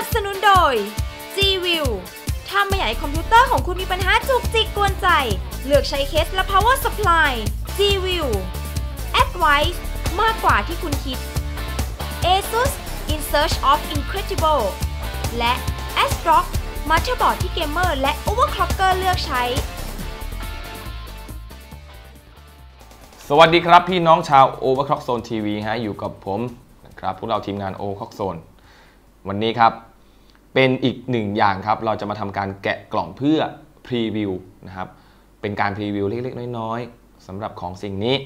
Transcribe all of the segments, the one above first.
นับสนุนโดย G-View ถ้าไม่อยากให้คอมพิวเตอร์ของคุณมีปัญหาจุกจิกกวนใจ เลือกใช้เคสและ power supply G-View Advice มากกว่าที่คุณคิด ASUS In Search of Incredible และ ASRock มาเตอร์บอร์ดที่เกมเมอร์และ overclocker เลือกใช้ สวัสดีครับพี่น้องชาว Overclock Zone TV ฮะอยู่กับผมนะครับพวกเราทีมงาน Overclock Zone วันนี้ครับ เป็นอีกหนึ่งอย่างครับ เราจะมาทำการแกะกล่องเพื่อพรีวิวนะครับ เป็นการพรีวิวเล็กๆ น้อยๆสำหรับของสิ่งนี้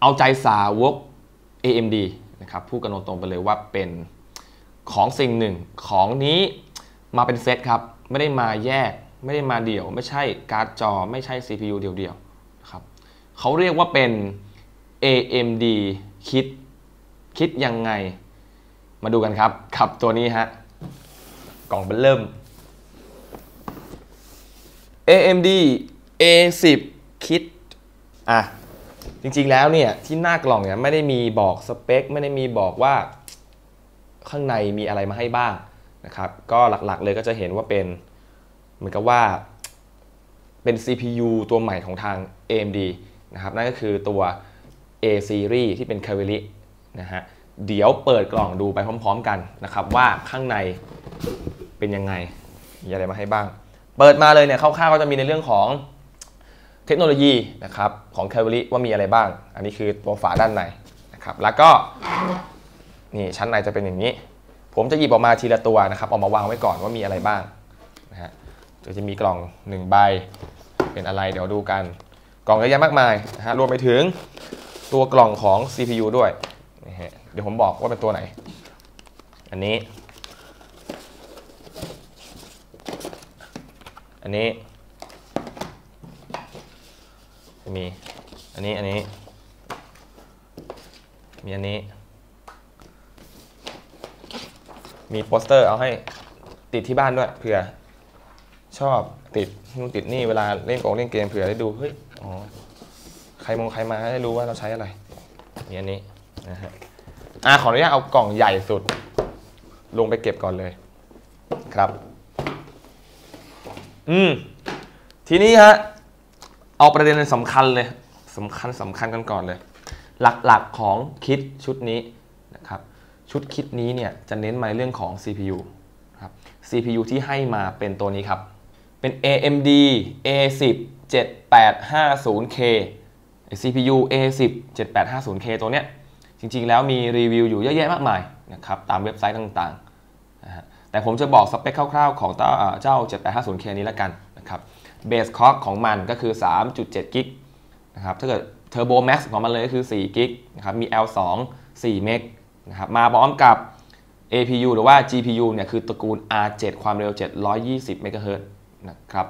เอาใจสาวก AMD นะครับพูดกันตรงๆไปเลยว่าเป็นของสิ่งหนึ่งของนี้มาเป็นเซตครับ ไม่ได้มาแยก ไม่ได้มาเดี่ยว ไม่ใช่การ์ดจอ ไม่ใช่ CPU เดี่ยวๆนะครับเขาเรียกว่าเป็น AMD คิดคิดยังไง มาดูกันครับกับตัวนี้ฮะ กล่องเบลเริ่ม AMD A10 คิดอะ จริงๆแล้วเนี่ย ที่หน้ากล่องเนี่ยไม่ได้มีบอกสเปค ไม่ได้มีบอกว่าข้างในมีอะไรมาให้บ้างนะครับ ก็หลักๆเลยก็จะเห็นว่าเป็น เหมือนกับว่าเป็น CPU ตัวใหม่ของทาง AMD นะครับ นั่นก็คือตัว A series ที่เป็น c a v a l i นะฮะ เดี๋ยวเปิดกล่องดูไปพร้อม ๆ กันนะครับว่าข้างใน เป็นยังไงมีอะไรมาให้บ้าง เปิดมาเลยเนี่ยคร่าวๆก็จะมีในเรื่องของเทคโนโลยีนะครับของ c a v a l i ว่ามีอะไรบ้าง อันนี้คือตัวฝาด้านในนะครับแล้วก็นี่ชั้นในจะเป็นอย่างนี้ ผมจะหยิบออกมาทีละตัวนะครับเอามาวางไว้ก่อนว่ามีอะไรบ้างนะฮะจะมีกล่อง1ใบเป็นอะไรเดี๋ยวดูกัน กล่องเยอะแยะมากมายนะฮะรวมไปถึงตัวกล่องของ CPU ด้วยนะฮะเดี๋ยวผมบอกว่าเป็นตัวไหน อันนี้ นนี้ มี อันนี้ อันนี้ มีอันนี้ มีโปสเตอร์เอาให้ติดที่บ้านด้วยเผื่อ ชอบติดนู่นติดนี่เวลาเล่นกงเล่นเกมเผื่อได้ดู เฮ้ย อ๋อ ใครมองใครมาได้รู้ว่าเราใช้อะไร มีอันนี้นะฮะอะขออนุญาตเอากล่องใหญ่สุด ลงไปเก็บก่อนเลย ครับ อืมทีนี้ฮะเอาประเด็นสำคัญเลยสำคัญสำคัญกันก่อนเลย หลักๆของคิดชุดนี้นะครับชุดคิดนี้เนี่ยจะเน้นมาในเรื่องของ CPU ครับ CPU ที่ให้มาเป็นตัวนี้ครับ เป็น AMD A10 7850K CPU A10 7850K ตัวเนี้ยจริงๆแล้วมีรีวิวอยู่เยอะแยะมากมายนะครับตามเว็บไซต์ต่างๆ แต่ผมจะบอกสเปคคร่าวๆ ของเจ้า 7850K นี้แล้วกันนะครับเบสค c อกของมันก็คือ 3.7 กิกนะครับถ้าเกิด Turbo Max ของมันเลยก็คือ 4 กิกนะครับมี L2 4 เมกนะครับมาพร้อมกับ APU หรือว่า GPU เนี่ยคือตระกูล R7 ความเร็ว 720 MHz นะครับ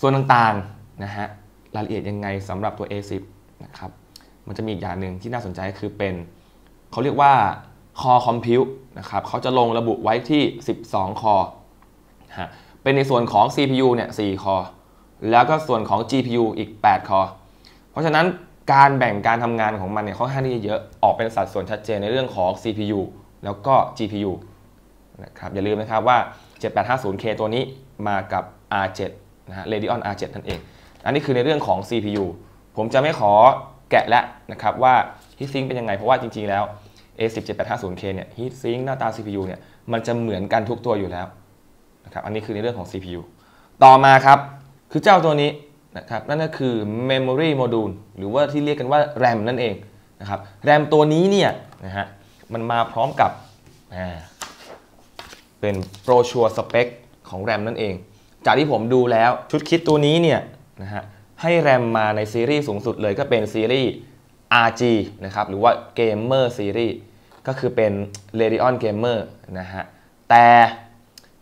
ส่วนต่างๆนะฮะรายละเอียดยังไงสำหรับตัว A10 นะครับมันจะมีอีกอย่างหนึ่งที่น่าสนใจก็คือเป็น เขาเรียกว่า Core Compute นะครับเขาจะลงระบุไว้ที่ 12 Core ฮะเป็นในส่วนของ CPU เนี่ย4 Core แล้วก็ส่วนของ GPU อีก8 Core เพราะฉะนั้นการแบ่งการทำงานของมันเนี่ยค่อนข้างที่จะเยอะออกเป็นสัดส่วนชัดเจนในเรื่องของ CPU แล้วก็ GPU นะครับอย่าลืมนะครับว่า 7850K ตัวนี้มากับ R7 นะฮะ Radeon R7 นั่นเอง อันนี้คือในเรื่องของ CPU ผมจะไม่ขอแกะแล้วนะครับว่า heatsink เป็นยังไงเพราะว่าจริง ๆ แล้ว A10 7850K เนี่ย heatsink หน้าตา CPU เนี่ย มันจะเหมือนกันทุกตัวอยู่แล้วนะครับ อันนี้คือในเรื่องของ CPU ต่อมาครับ คือเจ้าตัวนี้นะครับ นั่นก็คือ memory module หรือว่าที่เรียกกันว่า RAM นั่นเองนะครับ RAM ตัวนี้เนี่ยนะฮะ มันมาพร้อมกับเป็นโปรชัวสเปคของ RAM นั่นเอง จากที่ผมดูแล้วชุดคิดตัวนี้เนี่ยนะฮะ ให้ RAM มาในซีรีส์สูงสุดเลยก็เป็นซีรีส์ RG นะครับ หรือว่า Gamer Series ก็คือเป็น Radeon Gamer นะฮะ แต่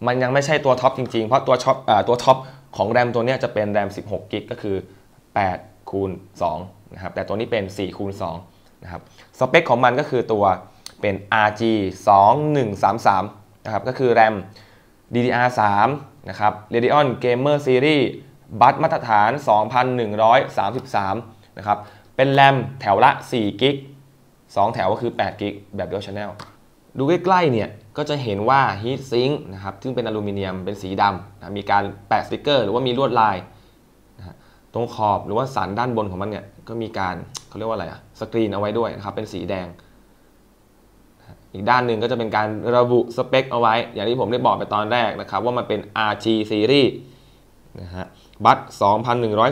มันยังไม่ใช่ตัวท็อปจริงๆ เพราะตัวท็อปตัวท็อปของ RAM ตัวนี้จะเป็น RAM 16กิกก็คือ8คูณ2นะครับ แต่ตัวนี้เป็น4คูณ2นะครับ สเปคของมันก็คือตัวเป็น RG 2133นะครับ ก็คือ RAM DDR3 นะครับ Radeon Gamer Series บัตมาตรฐาน 2,133 นะครับ เป็นแรมแถวละ4กิก 2 แถวก็คือ8กิกแบบ Dual Channel ดูใกล้ๆเนี่ยก็จะเห็นว่า heat sink นะครับซึ่งเป็นอลูมิเนียมเป็นสีดำนะมีการแปะสติกเกอร์หรือว่ามีลวดลายนะฮะตรงขอบหรือว่าสันด้านบนของมันเนี่ยก็มีการเขาเรียกว่าอะไรอะสกรีนเอาไว้ด้วยนะครับเป็นสีแดง อีกด้านหนึ่งก็จะเป็นการระบุสเปคเอาไว้ อย่างที่ผมได้บอกไปตอนแรกนะครับ ว่ามันเป็น RG Series นะฮะบัต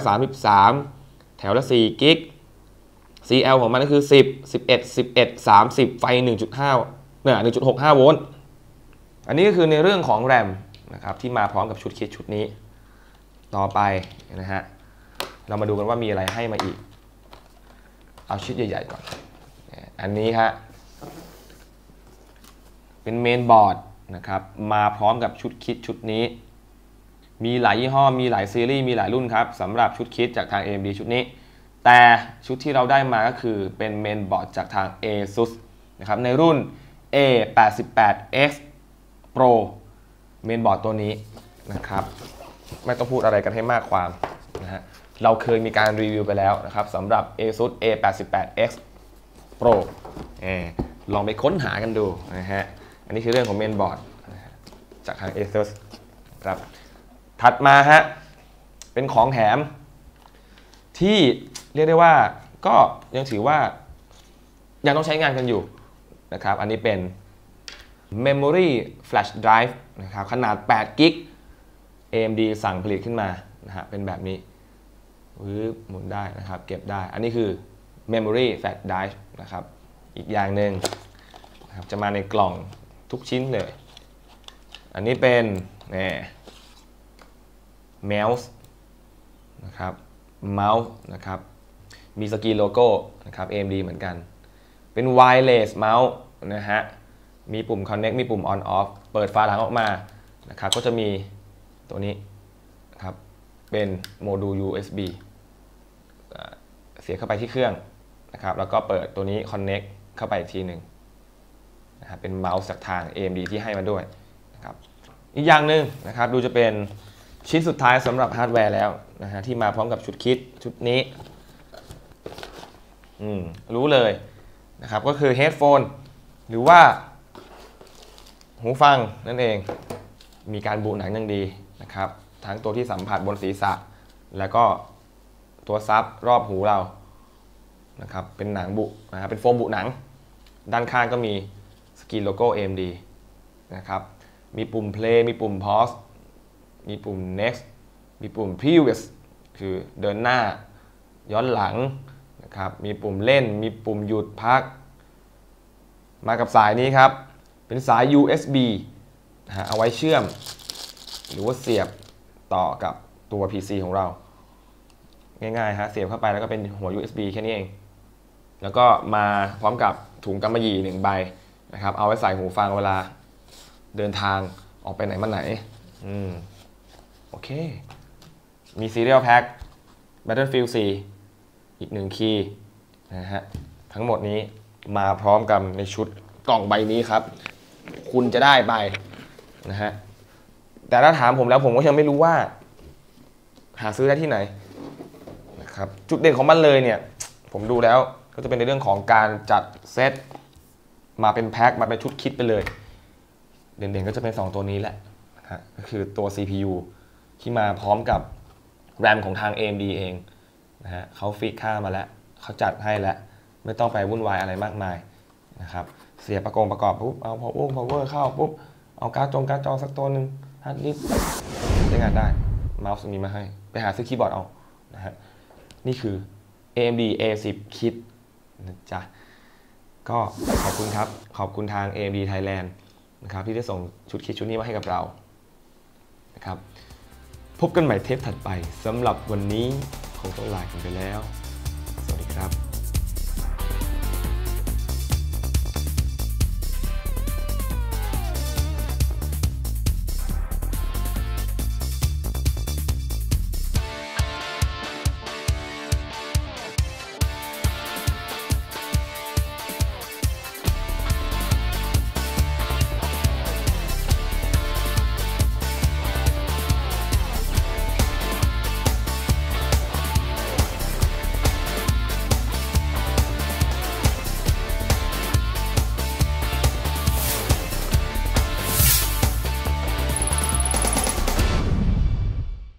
2,133 แถวละ4กิก CL ของมันก็คือ 10 11 11 30 ไฟ 1.5เนี่ย1.65 โวลต์ อันนี้ก็คือในเรื่องของแรมนะครับที่มาพร้อมกับชุดคิดชุดนี้ ต่อไปนะฮะ เรามาดูกันว่ามีอะไรให้มาอีก เอาชุดใหญ่ๆก่อน อันนี้ฮะ เป็นเมนบอร์ดนะครับ มาพร้อมกับชุดคิดชุดนี้ มีหลายยี่ห้อ มีหลายซีรีส์ มีหลายรุ่นครับสำหรับชุดคิดจากทาง AMD ชุดนี้ แต่ชุดที่เราได้มาก็คือเป็นเมนบอร์ดจากทาง ASUS นะครับในรุ่น A88X Pro เมนบอร์ดตัวนี้นะครับไม่ต้องพูดอะไรกันให้มากความนะฮะเราเคยมีการรีวิวไปแล้วนะครับสำหรับ ASUS A88X Pro เอลองไปค้นหากันดูนะฮะอันนี้คือเรื่องของเมนบอร์ดจากทาง ASUS ครับถัดมาฮะเป็นของแถมที่ เรียกได้ว่าก็ยังถือว่ายังต้องใช้งานกันอยู่นะครับ อันนี้เป็น Memory Flash Drive นะครับขนาด8กิก AMD สั่งผลิตขึ้นมานะฮะเป็นแบบนี้วืบหมุนได้นะครับ เก็บได้ อันนี้คือ Memory Flash Drive นะครับ อีกอย่างหนึ่งนะครับจะมาในกล่องทุกชิ้นเลย อันนี้เป็นนี่ Mouse นะครับเมาส์นะครับ มีสกรีนโลโก้นะครับ AMD เหมือนกัน เป็น wireless เมาส์นะฮะ มีปุ่ม connect มีปุ่ม on off เปิดฝาหลังออกมานะครับ ก็จะมีตัวนี้นะครับ เป็นโมดูล USB เสียบเข้าไปที่เครื่องนะครับ แล้วก็เปิดตัวนี้ connect เข้าไปอีกทีหนึ่งนะครับ เป็นเมาส์จากทาง AMD ที่ให้มาด้วยนะครับ อีกอย่างหนึ่งนะครับ ดูจะเป็นชิ้นสุดท้ายสำหรับฮาร์ดแวร์แล้วนะฮะ ที่มาพร้อมกับชุดคิดชุดนี้ อืมรู้เลยนะครับก็คือเฮดโฟนหรือว่า หูฟังนั่นเอง มีการบูหนังอย่างดีนะครับ ทั้งตัวที่สัมผัสบนศีรษะ แล้วก็ตัวซับรอบหูเรานะครับเป็นหนังบุนะครับเป็นโฟมบุหนัง ด้านข้างก็มีสกรีนโลโก้ AMD นะครับมีปุ่ม play มีปุ่ม pause มีปุ่ม next มีปุ่ม previous คือเดินหน้า ย้อนหลัง นะครับ มีปุ่มเล่น มีปุ่มหยุดพัก มากับสายนี้ครับ เป็นสาย USB นะฮะเอาไว้เชื่อม หรือว่าเสียบต่อกับตัว PC ของเรา ง่ายๆฮะ เสียบเข้าไปแล้วก็เป็นหัว USB แค่นี้เอง แล้วก็มาพร้อมกับถุงกำมะหยี่หนึ่งใบนะครับ เอาไว้ใส่หูฟังเวลาเดินทางออกไปไหนมาไหน อืม โอเค มี Serial Pack Battlefield 4 อีกหนึ่งคีย์นะฮะทั้งหมดนี้มาพร้อมกันในชุดกล่องใบนี้ครับ คุณจะได้ไปนะฮะแต่ถ้าถามผมแล้วผมก็ยังไม่รู้ว่า หาซื้อได้ที่ไหนนะครับจุดเด่นของมันเลยเนี่ย ผมดูแล้วก็จะเป็นในเรื่องของการจัดเซตมาเป็นแพ็คมาเป็นชุดคิดไปเลย เด่นๆก็จะเป็น 2 ตัวนี้แหละนะฮะก็คือตัว CPU ที่มาพร้อมกับ RAM ของทาง AMD เอง นะฮะเขาฟิกค่ามาแล้วเขาจัดให้แล้วไม่ต้องไปวุ่นวายอะไรมากมายนะครับเสียประกงประกอบปุ๊บเอา power power เข้าปุ๊บเอาการ์ดจงการ์ดจอสักตัวหนึ่งฮาร์ดดิสใช้งานได้เมาส์มีมาให้ ไปหาซื้อคีย์บอร์ดเอานะฮะนี่คือ AMD A10 Kit นะจ๊ะก็ขอบคุณครับ ขอบคุณทาง AMD Thailand นะครับที่ได้ส่งชุดคิดชุดนี้มาให้กับเรานะครับพบกันใหม่เทปถัดไปสำหรับวันนี้ คงต้องลาไปแล้ว สวัสดีครับ